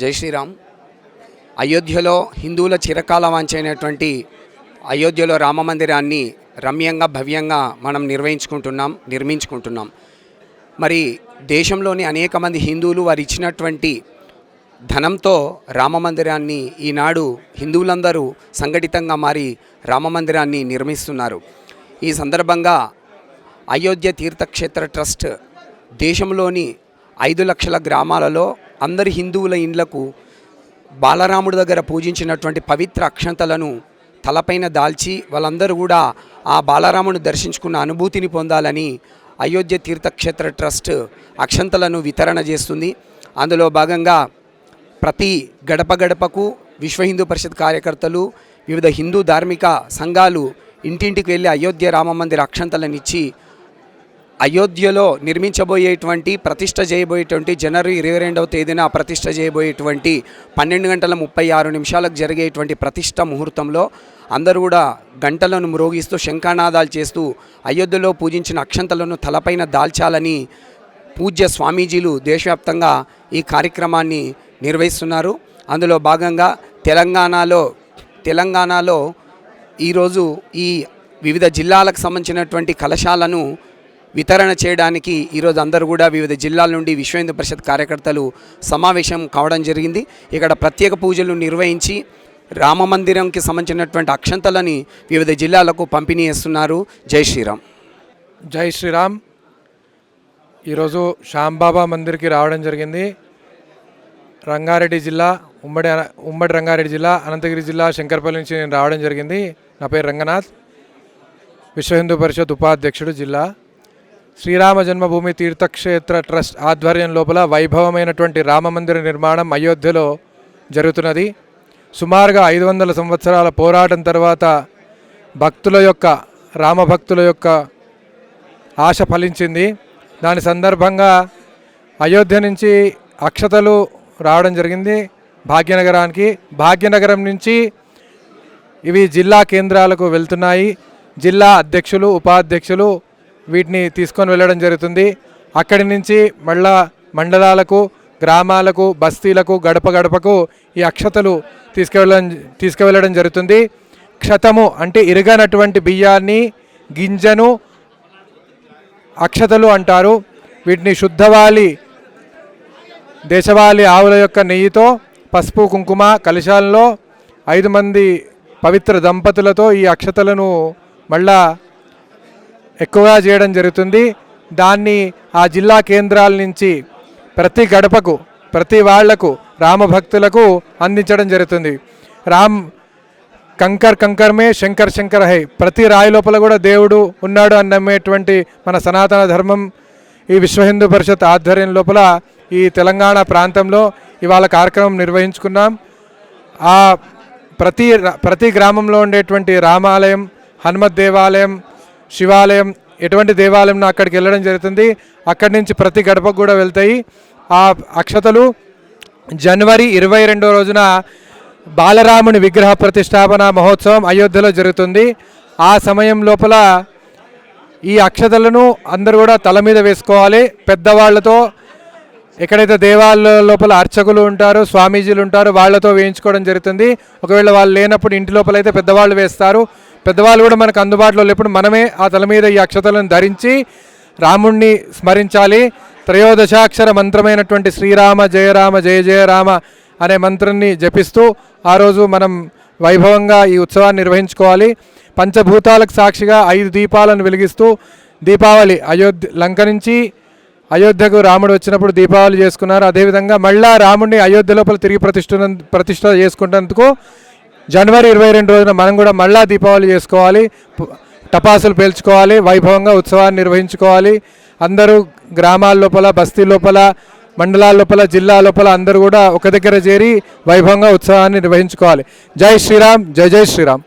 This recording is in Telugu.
జై శ్రీరామ్. అయోధ్యలో హిందువుల చిరకాల వాంచైనటువంటి అయోధ్యలో రామ మందిరాన్ని రమ్యంగా భవ్యంగా మనం నిర్వహించుకుంటున్నాం నిర్మించుకుంటున్నాం. మరి దేశంలోని అనేక మంది హిందువులు వారు ఇచ్చినటువంటి ధనంతో రామ మందిరాన్ని ఈనాడు హిందువులందరూ సంఘటితంగా మారి రామ మందిరాన్ని నిర్మిస్తున్నారు. ఈ సందర్భంగా అయోధ్య తీర్థక్షేత్ర ట్రస్ట్ దేశంలోని ఐదు లక్షల గ్రామాలలో అందరి హిందువుల ఇండ్లకు బాలరాముడి దగ్గర పూజించినటువంటి పవిత్ర అక్షంతలను తలపైన దాల్చి వాళ్ళందరూ కూడా ఆ బాలరాముని దర్శించుకున్న అనుభూతిని పొందాలని అయోధ్య తీర్థక్షేత్ర ట్రస్ట్ అక్షంతలను వితరణ చేస్తుంది. అందులో భాగంగా ప్రతి గడప గడపకు విశ్వ హిందూ పరిషత్ కార్యకర్తలు వివిధ హిందూ ధార్మిక సంఘాలు ఇంటింటికి వెళ్ళి అయోధ్య రామ మందిర అక్షంతలను ఇచ్చి అయోధ్యలో నిర్మించబోయేటువంటి ప్రతిష్ట చేయబోయేటువంటి జనవరి ఇరవై రెండవ తేదీన ప్రతిష్ట చేయబోయేటువంటి పన్నెండు గంటల ముప్పై ఆరు నిమిషాలకు జరిగేటువంటి ప్రతిష్ట ముహూర్తంలో అందరూ కూడా గంటలను మ్రోగిస్తూ శంఖానాదాలు చేస్తూ అయోధ్యలో పూజించిన అక్షంతలను తలపైన దాల్చాలని పూజ్య స్వామీజీలు దేశవ్యాప్తంగా ఈ కార్యక్రమాన్ని నిర్వహిస్తున్నారు. అందులో భాగంగా తెలంగాణలో తెలంగాణలో ఈరోజు ఈ వివిధ జిల్లాలకు సంబంధించినటువంటి కలశాలను వితరణ చేయడానికి ఈరోజు అందరూ కూడా వివిధ జిల్లాల నుండి విశ్వ హిందూ పరిషత్ కార్యకర్తలు సమావేశం కావడం జరిగింది. ఇక్కడ ప్రత్యేక పూజలు నిర్వహించి రామ మందిరంకి సంబంధించినటువంటి అక్షంతలని వివిధ జిల్లాలకు పంపిణీ చేస్తున్నారు. జై శ్రీరామ్. జై శ్రీరామ్. ఈరోజు శ్యాంబాబా మందిర్కి రావడం జరిగింది. రంగారెడ్డి జిల్లా ఉమ్మడి ఉమ్మడి రంగారెడ్డి జిల్లా అనంతగిరి జిల్లా శంకర్పల్లి నుంచి నేను రావడం జరిగింది. నా పేరు రంగనాథ్. విశ్వ హిందూ పరిషత్ ఉపాధ్యక్షుడు జిల్లా. శ్రీరామ జన్మభూమి తీర్థక్షేత్ర ట్రస్ట్ ఆధ్వర్యం లోపల వైభవమైనటువంటి రామమందిర నిర్మాణం అయోధ్యలో జరుగుతున్నది. సుమారుగా ఐదు వందల సంవత్సరాల పోరాటం తర్వాత భక్తుల యొక్క రామభక్తుల యొక్క ఆశ ఫలించింది. దాని సందర్భంగా అయోధ్య నుంచి అక్షతలు రావడం జరిగింది భాగ్యనగరానికి. భాగ్యనగరం నుంచి ఇవి జిల్లా కేంద్రాలకు వెళ్తున్నాయి. జిల్లా అధ్యక్షులు ఉపాధ్యక్షులు వీటిని తీసుకొని వెళ్ళడం జరుగుతుంది. అక్కడి నుంచి మళ్ళా మండలాలకు గ్రామాలకు బస్తీలకు గడప గడపకు ఈ అక్షతలు తీసుకువెళ్ళడం తీసుకువెళ్ళడం జరుగుతుంది. క్షతము అంటే ఇరగనటువంటి బియ్యాన్ని గింజను అక్షతలు అంటారు. వీటిని శుద్ధవాలి దేశవాళీ ఆవుల యొక్క నెయ్యితో పసుపు కుంకుమ కలశాలలో ఐదు మంది పవిత్ర దంపతులతో ఈ అక్షతలను మళ్ళా ఎక్కువగా చేయడం జరుగుతుంది. దాన్ని ఆ జిల్లా కేంద్రాల నుంచి ప్రతి గడపకు ప్రతి వాళ్ళకు రామభక్తులకు అందించడం జరుగుతుంది. రామ్ కంకర్ కంకర్మే శంకర్ శంకర్ హై. ప్రతి రాయి లోపల కూడా దేవుడు ఉన్నాడు అని నమ్మేటువంటి మన సనాతన ధర్మం ఈ విశ్వ హిందూ పరిషత్ ఆధ్వర్యం లోపల ఈ తెలంగాణ ప్రాంతంలో ఇవాళ కార్యక్రమం నిర్వహించుకున్నాం. ఆ ప్రతి ప్రతి గ్రామంలో ఉండేటువంటి రామాలయం హనుమత్ దేవాలయం శివాలయం ఎటువంటి దేవాలయం అక్కడికి వెళ్ళడం జరుగుతుంది. అక్కడి నుంచి ప్రతి గడపకు కూడా వెళ్తాయి. ఆ అక్షతలు జనవరి ఇరవై రెండో రోజున బాలరాముని విగ్రహ ప్రతిష్టాపన మహోత్సవం అయోధ్యలో జరుగుతుంది. ఆ సమయం లోపల ఈ అక్షతలను అందరూ కూడా తల మీద వేసుకోవాలి. పెద్దవాళ్ళతో ఎక్కడైతే దేవాలయ లోపల అర్చకులు ఉంటారు స్వామీజీలు ఉంటారు వాళ్ళతో వేయించుకోవడం జరుగుతుంది. ఒకవేళ వాళ్ళు లేనప్పుడు ఇంటి లోపల అయితే పెద్దవాళ్ళు వేస్తారు. పెద్దవాళ్ళు కూడా మనకు అందుబాటులో లేప్పుడు మనమే ఆ తల మీద ఈ అక్షతలను ధరించి రాముణ్ణి స్మరించాలి. త్రయోదశాక్షర మంత్రమైనటువంటి శ్రీరామ జయరామ జయ జయ రామ అనే మంత్రాన్ని జపిస్తూ ఆ రోజు మనం వైభవంగా ఈ ఉత్సవాన్ని నిర్వహించుకోవాలి. పంచభూతాలకు సాక్షిగా ఐదు దీపాలను వెలిగిస్తూ దీపావళి అయోధ్య లంక నుంచి అయోధ్యకు రాముడు వచ్చినప్పుడు దీపావళి చేసుకున్నారు. అదేవిధంగా మళ్ళా రాముడిని అయోధ్య లోపల తిరిగి ప్రతిష్ఠ ప్రతిష్ట చేసుకుంటేందుకు జనవరి ఇరవై రెండు రోజున మనం కూడా మళ్ళా దీపావళి చేసుకోవాలి టపాసులు పేల్చుకోవాలి వైభవంగా ఉత్సవాన్ని నిర్వహించుకోవాలి. అందరూ గ్రామాల లోపల బస్తీ లోపల మండలాల లోపల జిల్లా లోపల అందరూ కూడా ఒక దగ్గర చేరి వైభవంగా ఉత్సవాన్ని నిర్వహించుకోవాలి. జై శ్రీరామ్ జై జై శ్రీరామ్.